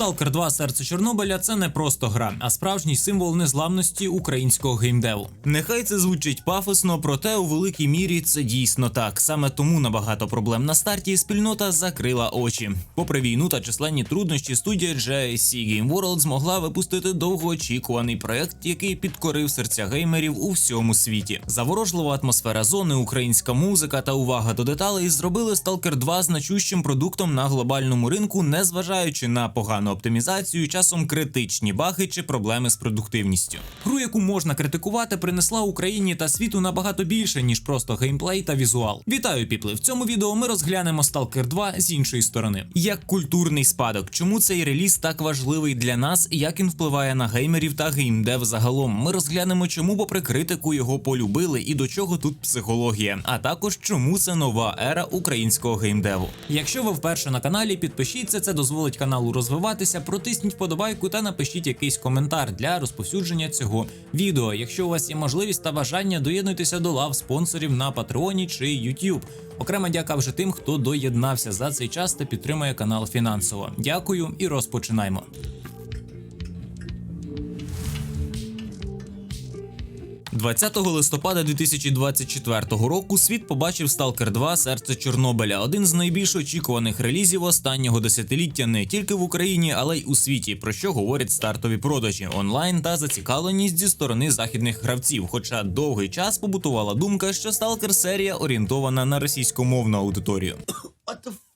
Stalker 2 серце Чорнобиля це не просто гра, а справжній символ незламності українського геймдеву. Нехай це звучить пафосно, проте у великій мірі це дійсно так. Саме тому на багато проблем на старті спільнота закрила очі. Попри війну та численні труднощі, студія GSC Game World змогла випустити довгоочікуваний проект, який підкорив серця геймерів у всьому світі. Заворожлива атмосфера зони, українська музика та увага до деталей зробили Stalker 2 значущим продуктом на глобальному ринку, незважаючи на погану оптимізацію, часом критичні баги чи проблеми з продуктивністю. Гру, яку можна критикувати, принесла Україні та світу набагато більше ніж просто геймплей та візуал. Вітаю, піпли! В цьому відео ми розглянемо Stalker 2 з іншої сторони. Як культурний спадок, чому цей реліз так важливий для нас, і як він впливає на геймерів та геймдев загалом. Ми розглянемо, чому, попри критику, його полюбили і до чого тут психологія, а також чому це нова ера українського геймдеву. Якщо ви вперше на каналі, підпишіться, це дозволить каналу розвиватися. Протисніть вподобайку та напишіть якийсь коментар для розповсюдження цього відео. Якщо у вас є можливість та бажання, доєднуйтеся до лав спонсорів на Патреоні чи YouTube. Окрема дяка вже тим, хто доєднався за цей час та підтримує канал фінансово. Дякую і розпочинаємо. 20 листопада 2024 року світ побачив Stalker 2 Серце Чорнобиля, один з найбільш очікуваних релізів останнього десятиліття не тільки в Україні, але й у світі, про що говорять стартові продажі онлайн та зацікавленість зі сторони західних гравців. Хоча довгий час побутувала думка, що Stalker серія орієнтована на російськомовну аудиторію. What the?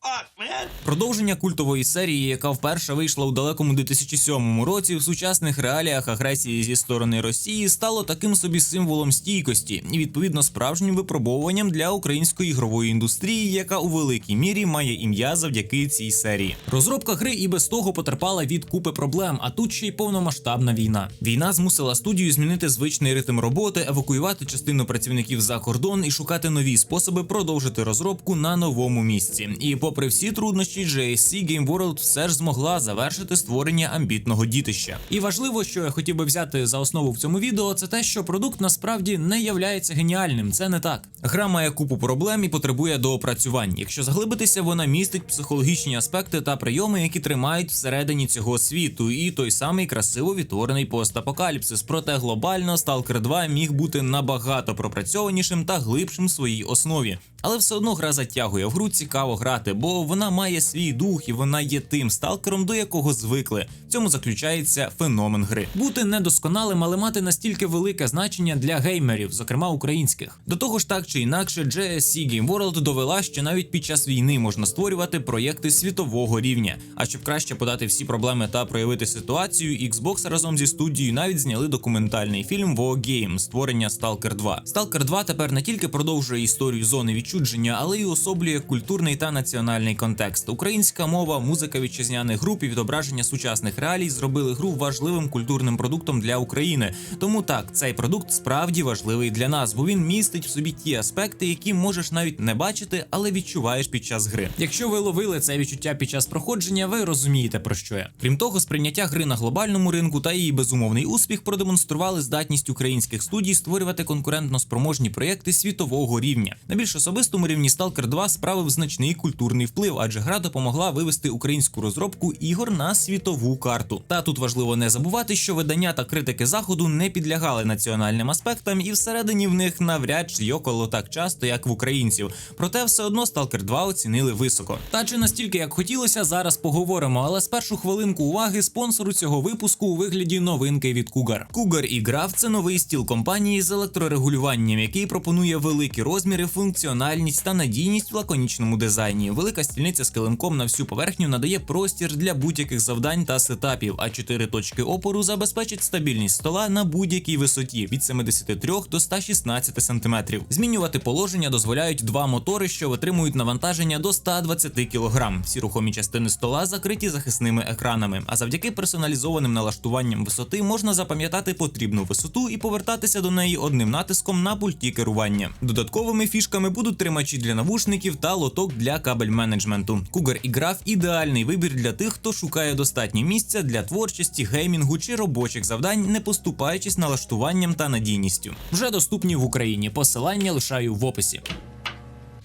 Продовження культової серії, яка вперше вийшла у далекому 2007 році, в сучасних реаліях агресії зі сторони Росії стало таким собі символом стійкості і відповідно справжнім випробовуванням для української ігрової індустрії, яка у великій мірі має ім'я завдяки цій серії. Розробка гри і без того потерпала від купи проблем, а тут ще й повномасштабна війна. Війна змусила студію змінити звичний ритм роботи, евакуювати частину працівників за кордон і шукати нові способи продовжити розробку на новому місці. І попри всі труднощі, GSC Game World все ж змогла завершити створення амбітного дітища. І важливо, що я хотів би взяти за основу в цьому відео, це те, що продукт насправді не являється геніальним. Це не так. Гра має купу проблем і потребує доопрацювань. Якщо заглибитися, вона містить психологічні аспекти та прийоми, які тримають всередині цього світу, і той самий красиво відтворений постапокаліпсис. Проте глобально Stalker 2 міг бути набагато пропрацьованішим та глибшим в своїй основі. Але все одно гра затягує в гру цікаво грати, бо вона має свій дух і вона є тим сталкером, до якого звикли. Цьому заключається феномен гри. Бути недосконалим, але мати настільки велике значення для геймерів, зокрема українських. До того ж, так чи інакше, GSC Game World довела, що навіть під час війни можна створювати проєкти світового рівня. А щоб краще подати всі проблеми та проявити ситуацію, Xbox разом зі студією навіть зняли документальний фільм War Game створення Stalker 2. Stalker 2 тепер не тільки продовжує історію зони відчудження, але й особлює культурний та національний контекст. Українська мова, музика вітчизняних груп і відображення сучасних реалій зробили гру важливим культурним продуктом для України. Тому так, цей продукт справді важливий для нас, бо він містить в собі ті аспекти, які можеш навіть не бачити, але відчуваєш під час гри. Якщо ви ловили це відчуття під час проходження, ви розумієте про що я. Крім того, сприйняття гри на глобальному ринку та її безумовний успіх продемонстрували здатність українських студій створювати конкурентно спроможні проєкти світового рівня. На більш особистому рівні Stalker 2 справив значний культурний вплив, адже гра допомогла вивести українську розробку ігор на світову карту. Та тут важливо не забувати, що видання та критики заходу не підлягали національним аспектам, і всередині в них навряд чи йокало так часто, як в українців. Проте все одно Stalker 2 оцінили високо. Та чи настільки як хотілося, зараз поговоримо. Але спершу хвилинку уваги спонсору цього випуску у вигляді новинки від Cougar. Cougar і Graph – це новий стіл компанії з електрорегулюванням, який пропонує великі розміри, функціональність та надійність в лаконічному дизайні. Велика стільниця з килимком на всю поверхню надає простір для будь-яких завдань та сетапів, а чотири точки опору забезпечить стабільність стола на будь-якій висоті від 73 до 116 см. Змінювати положення дозволяють два мотори, що витримують навантаження до 120 кг. Всі рухомі частини стола закриті захисними екранами. А завдяки персоналізованим налаштуванням висоти можна запам'ятати потрібну висоту і повертатися до неї одним натиском на пульті керування. Додатковими фішками будуть тримачі для навушників та лоток для кабель менеджменту. Cougar і Graph – ідеальний вибір для тих, хто шукає достатньо місця для творчості, геймінгу чи робочих завдань, не поступаючись налаштуванням та надійністю. Вже доступні в Україні. Посилання лишаю в описі.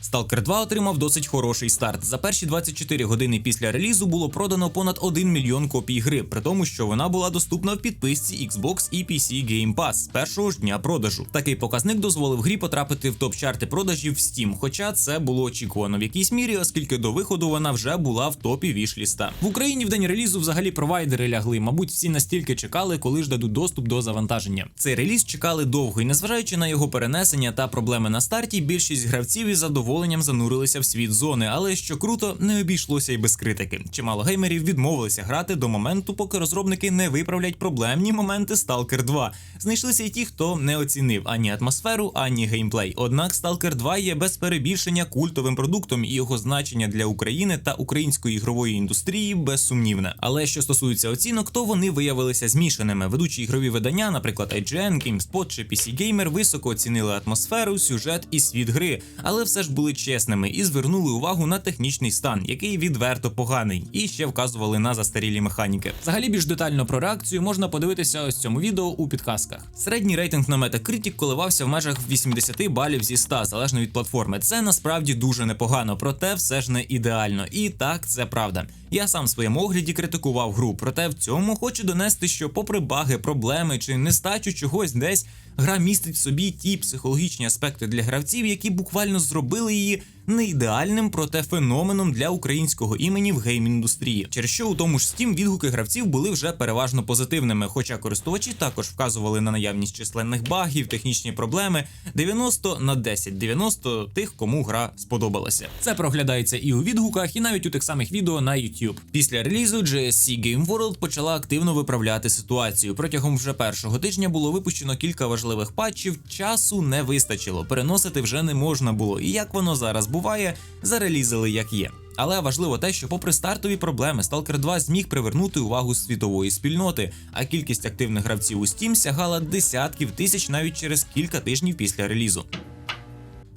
Stalker 2 отримав досить хороший старт. За перші 24 години після релізу було продано понад 1 мільйон копій гри, при тому, що вона була доступна в підписці Xbox і PC Game Pass з першого ж дня продажу. Такий показник дозволив грі потрапити в топ-чарти продажів в Steam, хоча це було очікувано в якійсь мірі, оскільки до виходу вона вже була в топі вішліста. В Україні в день релізу взагалі провайдери лягли. Мабуть, всі настільки чекали, коли ж дадуть доступ до завантаження. Цей реліз чекали довго, і незважаючи на його перенесення та проблеми на старті, більшість гравців із задоволенням занурилися в світ зони, але що круто, не обійшлося й без критики. Чимало геймерів відмовилися грати до моменту, поки розробники не виправлять проблемні моменти Stalker 2. Знайшлися й ті, хто не оцінив ані атмосферу, ані геймплей. Однак Stalker 2 є без перебільшення культовим продуктом, і його значення для України та української ігрової індустрії безсумнівне. Але що стосується оцінок, то вони виявилися змішаними. Ведучі ігрові видання, наприклад, IGN, GameSpot чи PC Gamer, високо оцінили атмосферу, сюжет і світ гри, але все ж були чесними і звернули увагу на технічний стан, який відверто поганий, і ще вказували на застарілі механіки. Взагалі більш детально про реакцію можна подивитися ось цьому відео у підказках. Середній рейтинг на Metacritic коливався в межах 80 балів зі 100, залежно від платформи. Це насправді дуже непогано, проте все ж не ідеально. І так, це правда. Я сам в своєму огляді критикував гру, проте в цьому хочу донести, що, попри баги, проблеми чи нестачу чогось десь, гра містить в собі ті психологічні аспекти для гравців, які буквально зробили її не ідеальним, проте феноменом для українського імені в гейм-індустрії, через що у тому ж Steam відгуки гравців були вже переважно позитивними, хоча користувачі також вказували на наявність численних багів, технічні проблеми 90 на 10, 90 тих, кому гра сподобалася. Це проглядається і у відгуках, і навіть у тих самих відео на YouTube. Після релізу GSC Game World почала активно виправляти ситуацію. Протягом вже першого тижня було випущено кілька важливих патчів. Часу не вистачило, переносити вже не можна було. І як воно зараз буває, зарелізили як є. Але важливо те, що, попри стартові проблеми, Stalker 2 зміг привернути увагу світової спільноти, а кількість активних гравців у Steam сягала десятків тисяч навіть через кілька тижнів після релізу.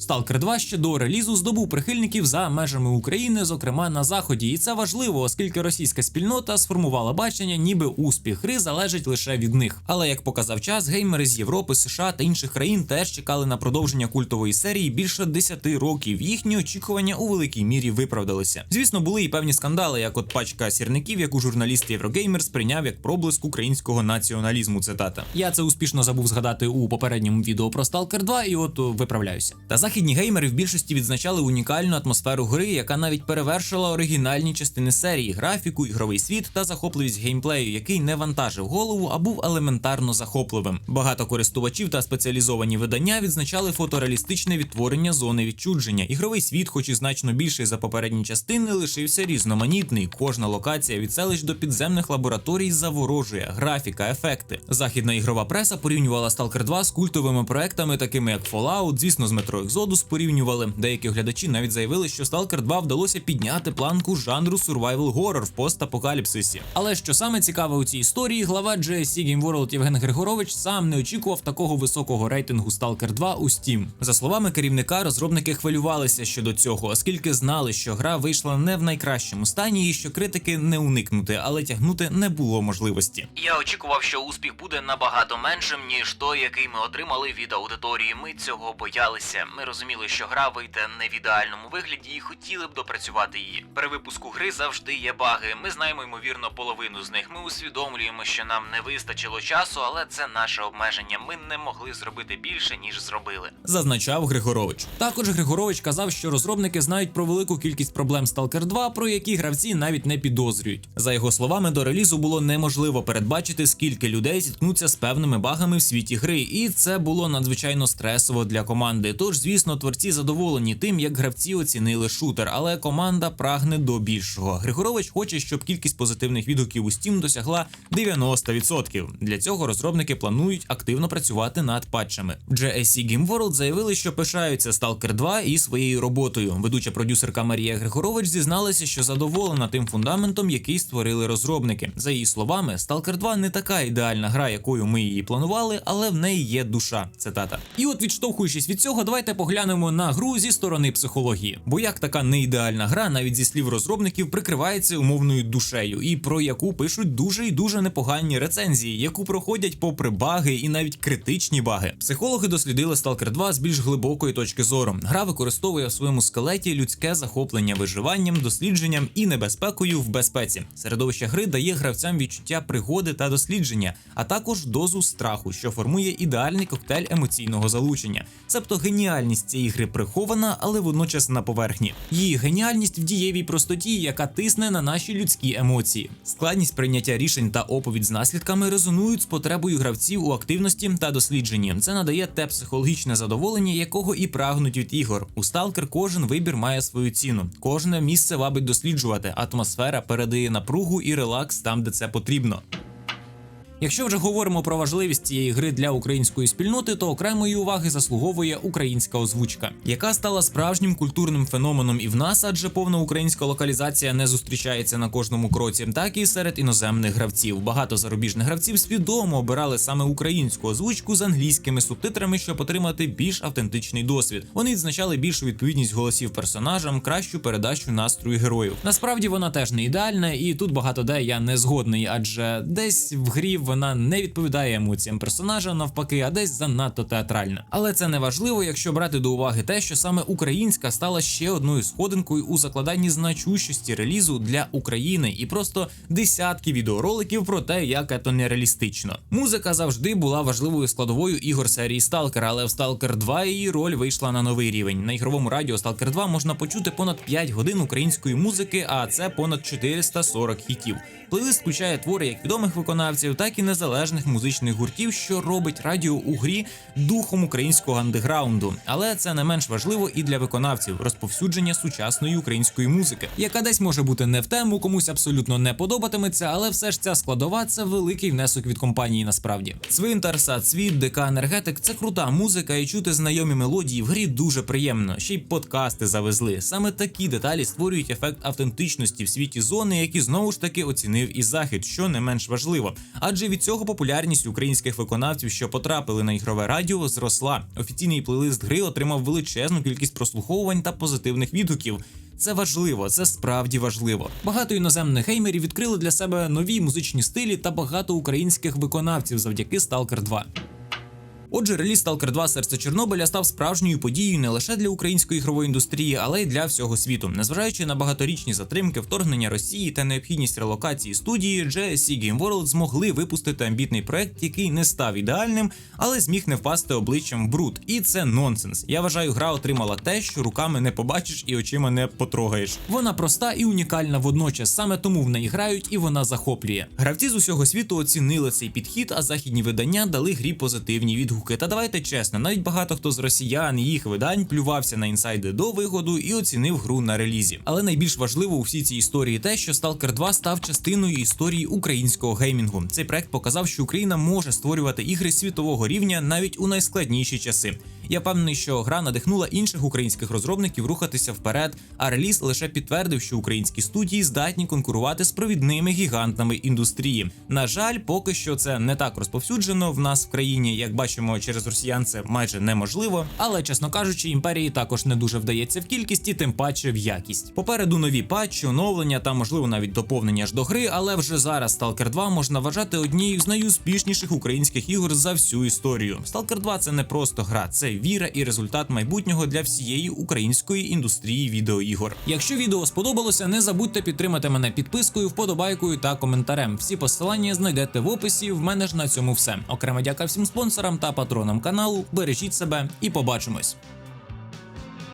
Stalker 2 ще до релізу здобув прихильників за межами України, зокрема на заході, і це важливо, оскільки російська спільнота сформувала бачення, ніби успіх гри залежить лише від них. Але як показав час, геймери з Європи, США та інших країн теж чекали на продовження культової серії більше 10 років. Їхні очікування у великій мірі виправдалися. Звісно, були і певні скандали, як от пачка сірників, яку журналіст Єврогеймер сприйняв як проблиск українського націоналізму. Цитата. Я це успішно забув згадати у попередньому відео про Stalker 2, і от виправляюся. Та західні геймери в більшості відзначали унікальну атмосферу гри, яка навіть перевершила оригінальні частини серії, графіку, ігровий світ та захопливість геймплею, який не вантажив голову, а був елементарно захопливим. Багато користувачів та спеціалізовані видання відзначали фотореалістичне відтворення зони відчудження. Ігровий світ, хоч і значно більший за попередні частини, лишився різноманітний. Кожна локація від селищ до підземних лабораторій заворожує, графіка, ефекти. Західна ігрова преса порівнювала Stalker 2 з культовими проектами, такими як Fallout, звісно, з Metro Exodus порівнювали. Деякі глядачі навіть заявили, що Stalker 2 вдалося підняти планку жанру survival horror в постапокаліпсисі. Але що саме цікаве у цій історії, глава GSC Game World Євген Григорович сам не очікував такого високого рейтингу Stalker 2 у Steam. За словами керівника, розробники хвилювалися щодо цього, оскільки знали, що гра вийшла не в найкращому стані, і що критики не уникнути, але тягнути не було можливості. Я очікував, що успіх буде набагато меншим, ніж той, який ми отримали від аудиторії. Ми цього боялися. Ми розуміли, що гра вийде не в ідеальному вигляді і хотіли б допрацювати її. При випуску гри завжди є баги. Ми знаємо ймовірно половину з них. Ми усвідомлюємо, що нам не вистачило часу, але це наше обмеження. Ми не могли зробити більше, ніж зробили. зазначав Григорович. Також Григорович казав, що розробники знають про велику кількість проблем Stalker 2, про які гравці навіть не підозрюють. За його словами, до релізу було неможливо передбачити, скільки людей зіткнуться з певними багами в світі гри, і це було надзвичайно стресово для команди. Тож, звісно, творці задоволені тим, як гравці оцінили шутер, але команда прагне до більшого. Григорович хоче, щоб кількість позитивних відгуків у Steam досягла 90%. Для цього розробники планують активно працювати над патчами. В GSC Game World заявили, що пишаються Stalker 2 і своєю роботою. Ведуча продюсерка Марія Григорович зізналася, що задоволена тим фундаментом, який створили розробники. За її словами, Stalker 2 не така ідеальна гра, якою ми її планували, але в неї є душа. Цитата. І от відштовхуючись від цього, давайте поглянемо на гру зі сторони психології. Бо як така неідеальна гра, навіть зі слів розробників, прикривається умовною душею, і про яку пишуть дуже і дуже непогані рецензії, яку проходять попри баги і навіть критичні баги. Психологи дослідили Stalker 2 з більш глибокої точки зору. Гра використовує в своєму скелеті людське захоплення виживанням, дослідженням і небезпекою в безпеці. Середовище гри дає гравцям відчуття пригоди та дослідження, а також дозу страху, що формує ідеальний коктейль емоційного залучення. Себто геніальність цієї гри прихована, але водночас на поверхні. Її геніальність в дієвій простоті, яка тисне на наші людські емоції. Складність прийняття рішень та оповідь з наслідками резонують з потребою гравців у активності та дослідженні. Це надає те психологічне задоволення, якого і прагнуть від ігор. У Сталкер кожен вибір має свою ціну. Кожне місце вабить досліджувати. Атмосфера передає напругу і релакс там, де це потрібно. Якщо вже говоримо про важливість цієї гри для української спільноти, то окремої уваги заслуговує українська озвучка, яка стала справжнім культурним феноменом і в нас, адже повна українська локалізація не зустрічається на кожному кроці, так і серед іноземних гравців. Багато зарубіжних гравців свідомо обирали саме українську озвучку з англійськими субтитрами, щоб отримати більш автентичний досвід. Вони відзначали більшу відповідність голосів персонажам, кращу передачу настрою героїв. Насправді вона теж не ідеальна, і тут багато де я не згодний, адже десь в грі вона не відповідає емоціям персонажа, навпаки, а десь занадто театральна. Але це не важливо, якщо брати до уваги те, що саме українська стала ще одною сходинкою у закладанні значущості релізу для України і просто десятки відеороликів про те, як це нереалістично. Музика завжди була важливою складовою ігор серії Stalker, але в Stalker 2 її роль вийшла на новий рівень. На ігровому радіо Stalker 2 можна почути понад 5 годин української музики, а це понад 440 хітів. Плейлист включає твори як відомих виконавців, так і незалежних музичних гуртів, що робить радіо у грі духом українського андеграунду. Але це не менш важливо і для виконавців розповсюдження сучасної української музики, яка десь може бути не в тему, комусь абсолютно не подобатиметься, але все ж ця складова це великий внесок від компанії. Насправді Цвинтар, Сад, Світ, ДК Енергетик це крута музика, і чути знайомі мелодії в грі дуже приємно. Ще й подкасти завезли. Саме такі деталі створюють ефект автентичності в світі зони, які знову ж таки оцінив і захід, що не менш важливо. Адже від цього популярність українських виконавців, що потрапили на ігрове радіо, зросла. Офіційний плейлист гри отримав величезну кількість прослуховувань та позитивних відгуків. Це важливо, це справді важливо. Багато іноземних геймерів відкрили для себе нові музичні стилі та багато українських виконавців завдяки Stalker 2. Отже, реліз Stalker 2 серце Чорнобиля став справжньою подією не лише для української ігрової індустрії, але й для всього світу. Незважаючи на багаторічні затримки, вторгнення Росії та необхідність релокації студії, GSC Game World змогли випустити амбітний проект, який не став ідеальним, але зміг не впасти обличчям в бруд. І це нонсенс. Я вважаю, гра отримала те, що руками не побачиш і очима не потрогаєш. Вона проста і унікальна водночас. Саме тому в неї грають і вона захоплює. Гравці з усього світу оцінили цей підхід, а західні видання дали грі позитивні відгуки. Та давайте чесно, навіть багато хто з росіян і їх видань плювався на інсайди до виходу і оцінив гру на релізі. Але найбільш важливо у всій цій історії те, що Stalker 2 став частиною історії українського геймінгу. Цей проект показав, що Україна може створювати ігри світового рівня навіть у найскладніші часи. Я впевнений, що гра надихнула інших українських розробників рухатися вперед, а реліз лише підтвердив, що українські студії здатні конкурувати з провідними гігантами індустрії. На жаль, поки що це не так розповсюджено в нас в країні, як бачимо, через росіян це майже неможливо. Але чесно кажучи, імперії також не дуже вдається в кількості, тим паче в якість. Попереду нові патчі, оновлення та можливо навіть доповнення ж до гри, але вже зараз Stalker 2 можна вважати однією з найуспішніших українських ігор за всю історію. Stalker 2 це не просто гра, це віра і результат майбутнього для всієї української індустрії відеоігор. Якщо відео сподобалося, не забудьте підтримати мене підпискою, вподобайкою та коментарем. Всі посилання знайдете в описі. В мене ж на цьому все. Окрема дяка всім спонсорам та патронам каналу. Бережіть себе і побачимось.